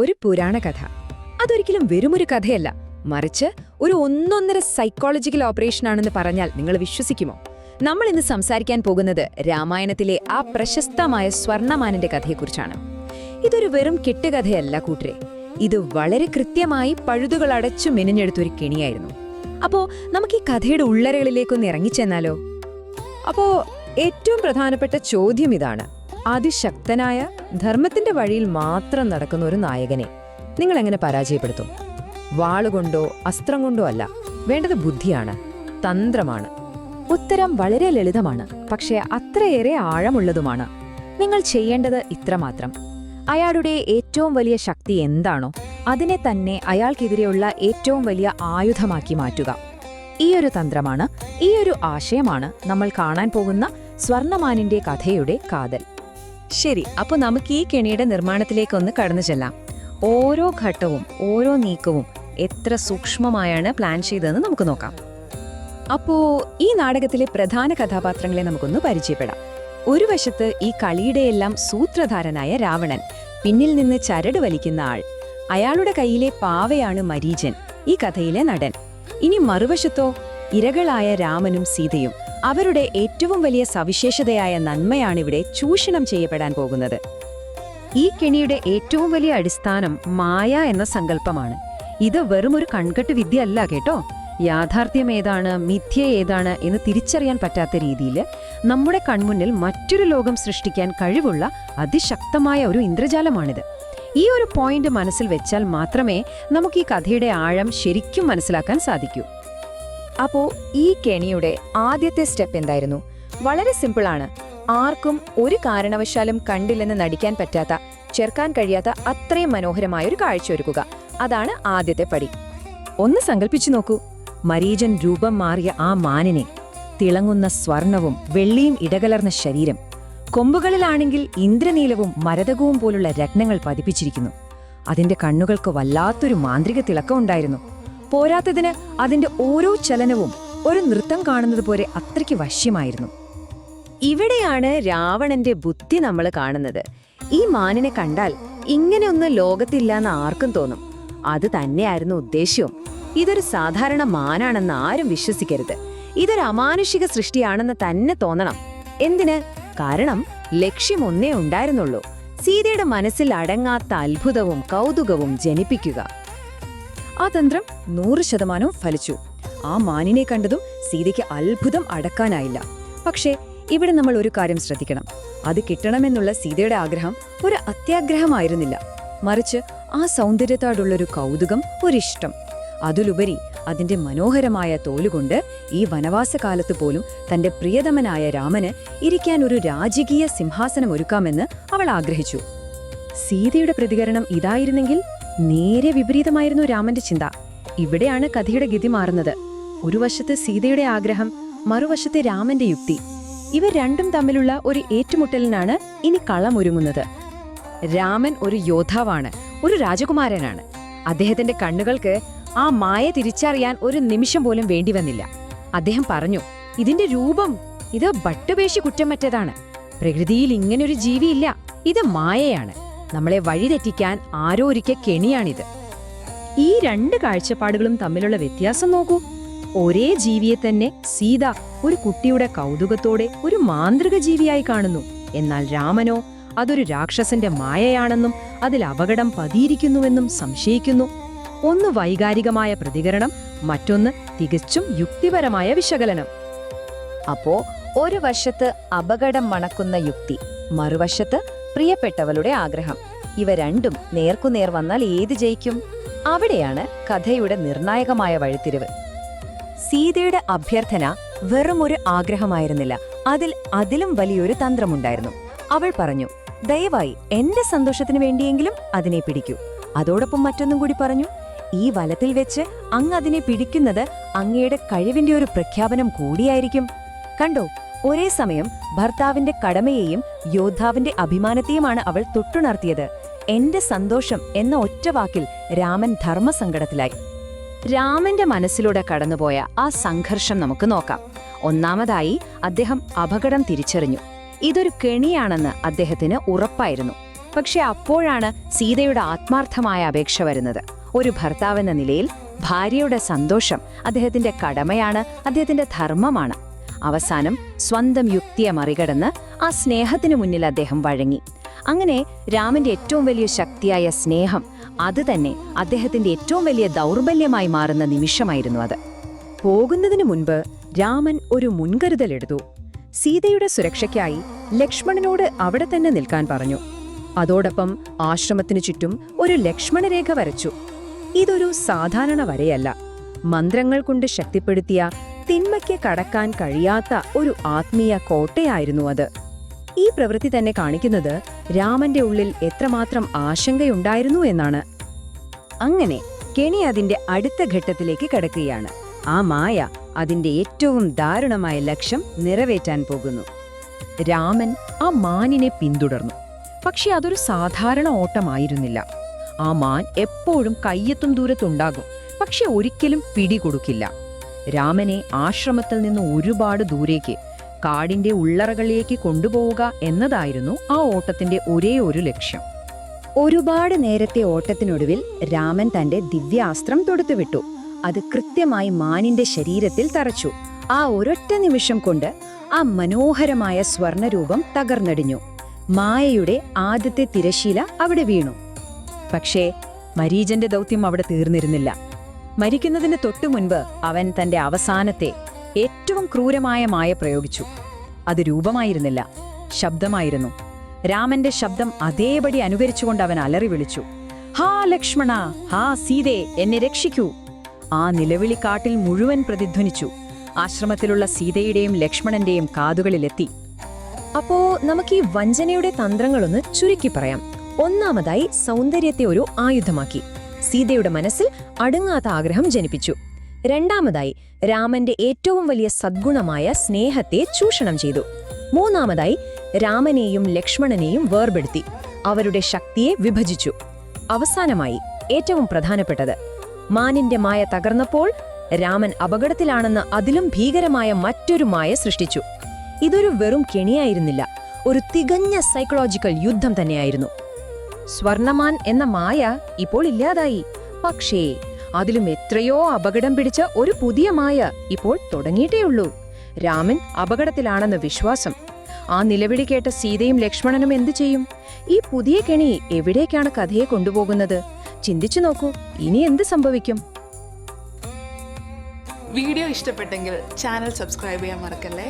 ഒരു പുരാണ കഥ. അതൊരിക്കലും വെറുമൊരു കഥയല്ല. മറിച്ച് ഒരു ഒന്നൊന്നര സൈക്കോളജിക്കൽ ഓപ്പറേഷൻ ആണെന്ന് പറഞ്ഞാൽ നിങ്ങൾ വിശ്വസിക്കുമോ? നമ്മൾ ഇന്ന് സംസാരിക്കാൻ പോകുന്നത് രാമായണത്തിലെ ആ പ്രശസ്തമായ സ്വർണമാനന്റെ കഥയെക്കുറിച്ചാണ്. ഇതൊരു വെറും കെട്ടുകഥയല്ല കൂട്ടരെ. ഇത് വളരെ കൃത്യമായി പഴുതുകൾ അടച്ചു മെനിഞ്ഞെടുത്തൊരു കെണിയായിരുന്നു. അപ്പോ നമുക്ക് ഈ കഥയുടെ ഉള്ളറകളിലേക്കൊന്ന് ഇറങ്ങിച്ചെന്നാലോ? അപ്പോ ഏറ്റവും പ്രധാനപ്പെട്ട ചോദ്യം ഇതാണ്. അതിശക്തനായ ധർമ്മത്തിന്റെ വഴിയിൽ മാത്രം നടക്കുന്ന ഒരു നായകനെ നിങ്ങൾ എങ്ങനെ പരാജയപ്പെടുത്തും? വാളുകൊണ്ടോ അസ്ത്രം കൊണ്ടോ അല്ല വേണ്ടത് ബുദ്ധിയാണ് തന്ത്രമാണ്. ഉത്തരം വളരെ ലളിതമാണ് പക്ഷേ അത്രയേറെ ആഴമുള്ളതുമാണ്. നിങ്ങൾ ചെയ്യേണ്ടത് ഇത്രമാത്രം. അയാളുടെ ഏറ്റവും വലിയ ശക്തി എന്താണോ അതിനെ തന്നെ അയാൾക്കെതിരെയുള്ള ഏറ്റവും വലിയ ആയുധമാക്കി മാറ്റുക. ഈ ഒരു തന്ത്രമാണ് ഈ ഒരു ആശയമാണ് നമ്മൾ കാണാൻ പോകുന്ന സ്വർണമാനിന്റെ കഥയുടെ കാതൽ. ശരി അപ്പൊ നമുക്ക് ഈ കെണിയുടെ നിർമ്മാണത്തിലേക്ക് ഒന്ന് കടന്നു ചെല്ലാം. ഓരോ ഘട്ടവും ഓരോ നീക്കവും എത്ര സൂക്ഷ്മമായാണ് പ്ലാൻ ചെയ്തതെന്ന് നമുക്ക് നോക്കാം. അപ്പോ ഈ നാടകത്തിലെ പ്രധാന കഥാപാത്രങ്ങളെ നമുക്കൊന്ന് പരിചയപ്പെടാം. ഒരു വശത്ത് ഈ കളിയുടെയെല്ലാം സൂത്രധാരനായ രാവണൻ പിന്നിൽ നിന്ന് ചരട് വലിക്കുന്ന ആൾ അയാളുടെ കയ്യിലെ പാവയാണ് മരീചൻ ഈ കഥയിലെ നടൻ. ഇനി മറുവശത്തോ ഇരകളായ രാമനും സീതയും അവരുടെ ഏറ്റവും വലിയ സവിശേഷതയായ നന്മയാണിവിടെ ചൂഷണം ചെയ്യപ്പെടാൻ പോകുന്നത്. ഈ കെണിയുടെ ഏറ്റവും വലിയ അടിസ്ഥാനം മായ എന്ന സങ്കല്പമാണ്. ഇത് വെറുമൊരു കൺകെട്ട് വിദ്യ അല്ല കേട്ടോ. യാഥാർത്ഥ്യം ഏതാണ് മിഥ്യ ഏതാണ് എന്ന് തിരിച്ചറിയാൻ പറ്റാത്ത രീതിയിൽ നമ്മുടെ കൺമുന്നിൽ മറ്റൊരു ലോകം സൃഷ്ടിക്കാൻ കഴിവുള്ള അതിശക്തമായ ഒരു ഇന്ദ്രജാലമാണിത്. ഈ ഒരു പോയിന്റ് മനസ്സിൽ വെച്ചാൽ മാത്രമേ നമുക്ക് ഈ കഥയുടെ ആഴം ശരിക്കും മനസ്സിലാക്കാൻ സാധിക്കൂ. അപ്പോ ഈ കെണിയുടെ ആദ്യത്തെ സ്റ്റെപ്പ് എന്തായിരുന്നു? വളരെ സിമ്പിളാണ് ആർക്കും ഒരു കാരണവശാലും കണ്ടില്ലെന്ന് നടിക്കാൻ പറ്റാത്ത ചേർക്കാൻ കഴിയാത്ത അത്രയും മനോഹരമായ ഒരു കാഴ്ച ഒരുക്കുക അതാണ് ആദ്യത്തെ പടി. ഒന്ന് സങ്കല്പിച്ചു നോക്കൂ. മരീജൻ രൂപം മാറിയ ആ മാനിനെ തിളങ്ങുന്ന സ്വർണവും വെള്ളിയും ഇടകലർന്ന ശരീരം കൊമ്പുകളിലാണെങ്കിൽ ഇന്ദ്രനീലവും മരതകവും പോലുള്ള രത്നങ്ങൾ പതിപ്പിച്ചിരിക്കുന്നു. അതിന്റെ കണ്ണുകൾക്ക് വല്ലാത്തൊരു മാന്ത്രിക തിളക്കമുണ്ടായിരുന്നു പോരാത്തതിന് അതിന്റെ ഓരോ ചലനവും ഒരു നൃത്തം കാണുന്നത് പോലെ അത്രയ്ക്ക് വശ്യമായിരുന്നു. ഇവിടെയാണ് രാവണന്റെ ബുദ്ധി നമ്മൾ കാണുന്നത്. ഈ മാനിനെ കണ്ടാൽ ഇങ്ങനെയൊന്നും ലോകത്തില്ലാന്ന് ആർക്കും തോന്നും. അത് തന്നെയായിരുന്നു ഉദ്ദേശ്യവും. ഇതൊരു സാധാരണ മാനാണെന്ന് ആരും വിശ്വസിക്കരുത്. ഇതൊരു അമാനുഷിക സൃഷ്ടിയാണെന്ന് തന്നെ തോന്നണം. എന്തിന്? കാരണം ലക്ഷ്യം ഒന്നേ ഉണ്ടായിരുന്നുള്ളൂ. സീതയുടെ മനസ്സിൽ അടങ്ങാത്ത അത്ഭുതവും കൗതുകവും ജനിപ്പിക്കുക. ആ തന്ത്രം നൂറ് ശതമാനവും ഫലിച്ചു. ആ മാനിനെ കണ്ടതും സീതയ്ക്ക് അത്ഭുതം അടക്കാനായില്ല. പക്ഷേ ഇവിടെ നമ്മൾ ഒരു കാര്യം ശ്രദ്ധിക്കണം. അത് കിട്ടണമെന്നുള്ള സീതയുടെ ആഗ്രഹം ഒരു അത്യാഗ്രഹമായിരുന്നില്ല. മറിച്ച് ആ സൗന്ദര്യത്തോടുള്ളൊരു കൗതുകം ഒരിഷ്ടം. അതിലുപരി അതിന്റെ മനോഹരമായ തോലുകൊണ്ട് ഈ വനവാസകാലത്ത് പോലും തന്റെ പ്രിയതമനായ രാമന് ഇരിക്കാൻ ഒരു രാജകീയ സിംഹാസനം ഒരുക്കാമെന്ന് അവൾ ആഗ്രഹിച്ചു. സീതയുടെ പ്രതികരണം ഇതായിരുന്നെങ്കിൽ നേരെ വിപരീതമായിരുന്നു രാമന്റെ ചിന്ത. ഇവിടെയാണ് കഥയുടെ ഗതി മാറുന്നത്. ഒരു വശത്ത് സീതയുടെ ആഗ്രഹം മറുവശത്തെ രാമന്റെ യുക്തി. ഇവ രണ്ടും തമ്മിലുള്ള ഒരു ഏറ്റുമുട്ടലിനാണ് ഇനി കളമൊരുങ്ങുന്നത് രാമൻ ഒരു യോദ്ധാവാണ് ഒരു രാജകുമാരനാണ്. അദ്ദേഹത്തിന്റെ കണ്ണുകൾക്ക് ആ മായ തിരിച്ചറിയാൻ ഒരു നിമിഷം പോലും വേണ്ടി വന്നില്ല. അദ്ദേഹം പറഞ്ഞു ഇതിന്റെ രൂപം ഇത് ഭട്ടുപേശി കുറ്റമറ്റതാണ്. പ്രകൃതിയിൽ ഇങ്ങനൊരു ജീവിയില്ല. ഇത് മായയാണ്. നമ്മളെ വഴിതെറ്റിക്കാൻ ആരോ ഒരിക്കൽ കെണിയാണിത്. ഈ രണ്ട് കാഴ്ചപ്പാടുകളും തമ്മിലുള്ള വ്യത്യാസം നോക്കൂ. ഒരേ ജീവിയെ തന്നെ സീത ഒരു കുട്ടിയുടെ കൗതുകത്തോടെ ഒരു മാന്ത്രിക ജീവിയായി കാണുന്നു. എന്നാൽ രാമനോ അതൊരു രാക്ഷസന്റെ മായയാണെന്നും അതിൽ അപകടം പതിയിരിക്കുന്നുവെന്നും സംശയിക്കുന്നു. ഒന്ന് വൈകാരികമായ പ്രതികരണം മറ്റൊന്ന് തികച്ചും യുക്തിപരമായ വിശകലനം. അപ്പോ ഒരു വശത്ത് അപകടം മണക്കുന്ന യുക്തി മറുവശത്ത് പ്രിയപ്പെട്ടവളുടെ ആഗ്രഹം. ഇവ രണ്ടും നേർക്കുനേർ വന്നാൽ ഏത് ജയിക്കും? അവിടെയാണ് കഥയുടെ നിർണായകമായ വഴിത്തിരിവ്. സീതയുടെ അഭ്യർത്ഥന വെറും ഒരു ആഗ്രഹമായിരുന്നില്ല. അതിൽ അതിലും വലിയൊരു തന്ത്രമുണ്ടായിരുന്നു. അവൾ പറഞ്ഞു ദയവായി എന്റെ സന്തോഷത്തിന് വേണ്ടിയെങ്കിലും അതിനെ പിടിക്കൂ. അതോടൊപ്പം മറ്റൊന്നും കൂടി പറഞ്ഞു. ഈ വലത്തിൽ വെച്ച് അങ്ങ് അതിനെ പിടിക്കുന്നത് അങ്ങയുടെ കഴിവിന്റെ ഒരു പ്രഖ്യാപനം കൂടിയായിരിക്കും. കണ്ടോ? ഒരേ സമയം ഭർത്താവിന്റെ കടമയെയും യോദ്ധാവിന്റെ അഭിമാനത്തെയുമാണ് അവൾ തൊട്ടുണർത്തിയത്. എന്റെ സന്തോഷം എന്ന ഒറ്റ വാക്കിൽ രാമൻ ധർമ്മസങ്കടത്തിലായി. രാമന്റെ മനസ്സിലൂടെ കടന്നുപോയ ആ സംഘർഷം നമുക്ക് നോക്കാം. ഒന്നാമതായി അദ്ദേഹം അപകടം തിരിച്ചറിഞ്ഞു. ഇതൊരു കെണിയാണെന്ന് അദ്ദേഹത്തിന് ഉറപ്പായിരുന്നു. പക്ഷെ അപ്പോഴാണ് സീതയുടെ ആത്മാർത്ഥമായ അപേക്ഷ വരുന്നത്. ഒരു ഭർത്താവെന്ന നിലയിൽ ഭാര്യയുടെ സന്തോഷം അദ്ദേഹത്തിന്റെ കടമയാണ് അദ്ദേഹത്തിന്റെ ധർമ്മമാണ്. അവസാനം സ്വന്തം യുക്തിയെ മറികടന്ന് ആ സ്നേഹത്തിനു മുന്നിൽ അദ്ദേഹം വഴങ്ങി. അങ്ങനെ രാമന്റെ ഏറ്റവും വലിയ ശക്തിയായ സ്നേഹം അത് തന്നെ അദ്ദേഹത്തിന്റെ ഏറ്റവും വലിയ ദൗർബല്യമായി മാറുന്ന നിമിഷമായിരുന്നു അത്. പോകുന്നതിനു മുൻപ് രാമൻ ഒരു മുൻകരുതലെടുത്തു സീതയുടെ സുരക്ഷയ്ക്കായി ലക്ഷ്മണനോട് അവിടെ തന്നെ നിൽക്കാൻ പറഞ്ഞു. അതോടൊപ്പം ആശ്രമത്തിനു ചുറ്റും ഒരു ലക്ഷ്മണരേഖ വരച്ചു. ഇതൊരു സാധാരണ വരയല്ല. മന്ത്രങ്ങൾ കൊണ്ട് ശക്തിപ്പെടുത്തിയ തിന്മയ്ക്ക് കടക്കാൻ കഴിയാത്ത ഒരു ആത്മീയ കോട്ടയായിരുന്നു അത്. ഈ പ്രവൃത്തി തന്നെ കാണിക്കുന്നത് രാമന്റെ ഉള്ളിൽ എത്രമാത്രം ആശങ്കയുണ്ടായിരുന്നു എന്നാണ്. അങ്ങനെ കെണി അതിന്റെ അടുത്ത ഘട്ടത്തിലേക്ക് കടക്കുകയാണ്. ആ മായ അതിന്റെ ഏറ്റവും ദാരുണമായ ലക്ഷ്യം നിറവേറ്റാൻ പോകുന്നു. രാമൻ ആ മാനിനെ പിന്തുടർന്നു. പക്ഷെ അതൊരു സാധാരണ ഓട്ടമായിരുന്നില്ല. ആ മാൻ എപ്പോഴും കയ്യെത്തും ദൂരത്തുണ്ടാകും. പക്ഷെ ഒരിക്കലും പിടികൊടുക്കില്ല. രാമനെ ആശ്രമത്തിൽ നിന്ന് ഒരുപാട് ദൂരേക്ക് കാടിന്റെ ഉള്ളറകളിലേക്ക് കൊണ്ടുപോവുക എന്നതായിരുന്നു ആ ഓട്ടത്തിന്റെ ഒരേ ഒരു ലക്ഷ്യം. ഒരുപാട് നേരത്തെ ഓട്ടത്തിനൊടുവിൽ രാമൻ തന്റെ ദിവ്യാസ്ത്രം തൊടുത്തുവിട്ടു. അത് കൃത്യമായി മാനിന്റെ ശരീരത്തിൽ തറച്ചു. ആ ഒരൊറ്റ നിമിഷം കൊണ്ട് ആ മനോഹരമായ സ്വർണരൂപം തകർന്നടിഞ്ഞു. മായയുടെ ആദ്യത്തെ തിരശീല അവിടെ വീണു. പക്ഷേ മരീജന്റെ ദൗത്യം അവിടെ തീർന്നിരുന്നില്ല. മരിക്കുന്നതിന് തൊട്ടു മുൻപ് അവൻ തന്റെ അവസാനത്തെ ഏറ്റവും ക്രൂരമായ മായ പ്രയോഗിച്ചു. അത് രൂപമായിരുന്നില്ല ശബ്ദമായിരുന്നു. രാമന്റെ ശബ്ദം അതേപടി അനുകരിച്ചുകൊണ്ട് അവൻ അലറി വിളിച്ചു ഹാ ലക്ഷ്മണ ഹാ സീതേ എന്നെ രക്ഷിക്കൂ. ആ നിലവിളി കാട്ടിൽ മുഴുവൻ പ്രതിധ്വനിച്ചു. ആശ്രമത്തിലുള്ള സീതയുടെയും ലക്ഷ്മണന്റെയും കാതുകളിലെത്തി. അപ്പോ നമുക്ക് ഈ വഞ്ചനയുടെ തന്ത്രങ്ങളൊന്ന് ചുരുക്കി പറയാം. ഒന്നാമതായി സൗന്ദര്യത്തെ ഒരു ആയുധമാക്കി. സീതയുടെ മനസ്സിൽ അടുങ്ങാത്ത ആഗ്രഹം ജനിപ്പിച്ചു. രണ്ടാമതായി രാമന്റെ ഏറ്റവും വലിയ സദ്ഗുണമായ സ്നേഹത്തെ ചൂഷണം ചെയ്തു. മൂന്നാമതായി രാമനെയും ലക്ഷ്മണനെയും വേർപെടുത്തി. അവരുടെ ശക്തിയെ വിഭജിച്ചു. അവസാനമായി ഏറ്റവും പ്രധാനപ്പെട്ടത് മാനിന്റെ മായ തകർന്നപ്പോൾ രാമൻ അപകടത്തിലാണെന്ന് അതിലും ഭീകരമായ മറ്റൊരു മായ സൃഷ്ടിച്ചു. ഇതൊരു വെറും കെണിയായിരുന്നില്ല ഒരു തികഞ്ഞ സൈക്കോളജിക്കൽ യുദ്ധം തന്നെയായിരുന്നു. സ്വർണമാൻ എന്ന മായ ഇപ്പോൾ ഇല്ലാതായി. പക്ഷേ അതിലും എത്രയോ അപകടം പിടിച്ച ഒരു പുതിയ മായ ഇപ്പോൾ തുടങ്ങിയിട്ടേയുള്ളൂ. രാമൻ അപകടത്തിലാണെന്ന വിശ്വാസം. ആ നിലവിളി കേട്ട സീതയും ലക്ഷ്മണനും എന്തു ചെയ്യും? ഈ പുതിയ കെണി എവിടേക്കാണ് കഥയെ കൊണ്ടുപോകുന്നത്? ചിന്തിച്ചു നോക്കൂ. ഇനി എന്ത് സംഭവിക്കും? വീഡിയോ ഇഷ്ടപ്പെട്ടെങ്കിൽ ചാനൽ സബ്സ്ക്രൈബ് ചെയ്യാൻ മറക്കല്ലേ?